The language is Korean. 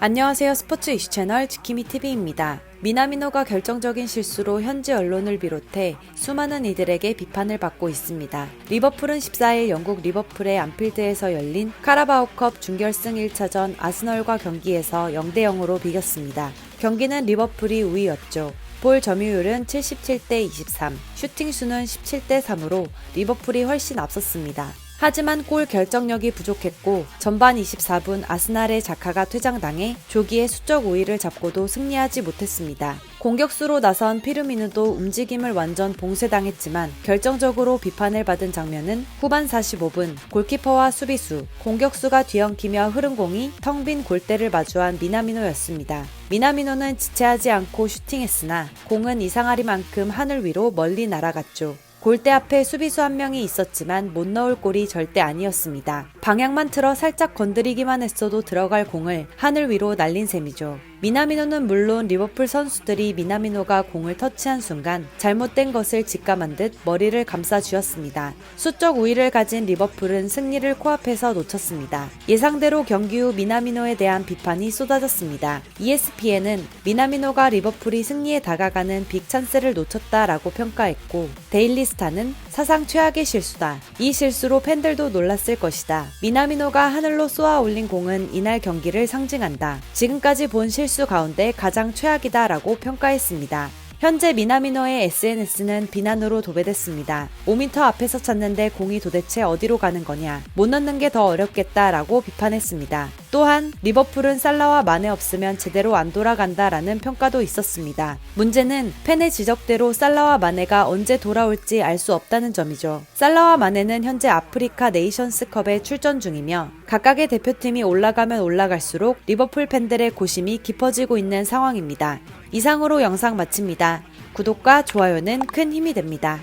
안녕하세요. 스포츠 이슈 채널 지키미 TV입니다. 미나미노가 결정적인 실수로 현지 언론을 비롯해 수많은 이들에게 비판을 받고 있습니다. 리버풀은 14일 영국 리버풀의 안필드에서 열린 카라바오컵 준결승 1차전 아스널과 경기에서 0대 0으로 비겼습니다. 경기는 리버풀이 우위였죠. 볼 점유율은 77대 23, 슈팅 수는 17대 3으로 리버풀이 훨씬 앞섰습니다. 하지만 골 결정력이 부족했고 전반 24분 아스날의 자카가 퇴장당해 조기에 수적 우위를 잡고도 승리하지 못했습니다. 공격수로 나선 피르미누도 움직임을 완전 봉쇄당했지만 결정적으로 비판을 받은 장면은 후반 45분 골키퍼와 수비수, 공격수가 뒤엉키며 흐른 공이 텅 빈 골대를 마주한 미나미노였습니다. 미나미노는 지체하지 않고 슈팅했으나 공은 이상하리만큼 하늘 위로 멀리 날아갔죠. 골대 앞에 수비수 한 명이 있었지만 못 넣을 골이 절대 아니었습니다. 방향만 틀어 살짝 건드리기만 했어도 들어갈 공을 하늘 위로 날린 셈이죠. 미나미노는 물론 리버풀 선수들이 미나미노가 공을 터치한 순간 잘못된 것을 직감한 듯 머리를 감싸 주었습니다. 수적 우위를 가진 리버풀은 승리를 코앞에서 놓쳤습니다. 예상대로 경기 후 미나미노에 대한 비판이 쏟아졌습니다. ESPN은 미나미노가 리버풀이 승리에 다가가는 빅 찬스를 놓쳤다라고 평가했고 데일리 스타는 사상 최악의 실수다. 이 실수로 팬들도 놀랐을 것이다. 미나미노가 하늘로 쏘아 올린 공은 이날 경기를 상징한다. 지금까지 본 실수 가운데 가장 최악이다라고 평가했습니다. 현재 미나미노의 SNS는 비난으로 도배됐습니다. 5m 앞에서 찼는데 공이 도대체 어디로 가는 거냐? 못 넣는 게 더 어렵겠다라고 비판했습니다. 또한 리버풀은 살라와 마네 없으면 제대로 안 돌아간다라는 평가도 있었습니다. 문제는 팬의 지적대로 살라와 마네가 언제 돌아올지 알 수 없다는 점이죠. 살라와 마네는 현재 아프리카 네이션스컵에 출전 중이며 각각의 대표팀이 올라가면 올라갈수록 리버풀 팬들의 고심이 깊어지고 있는 상황입니다. 이상으로 영상 마칩니다. 구독과 좋아요는 큰 힘이 됩니다.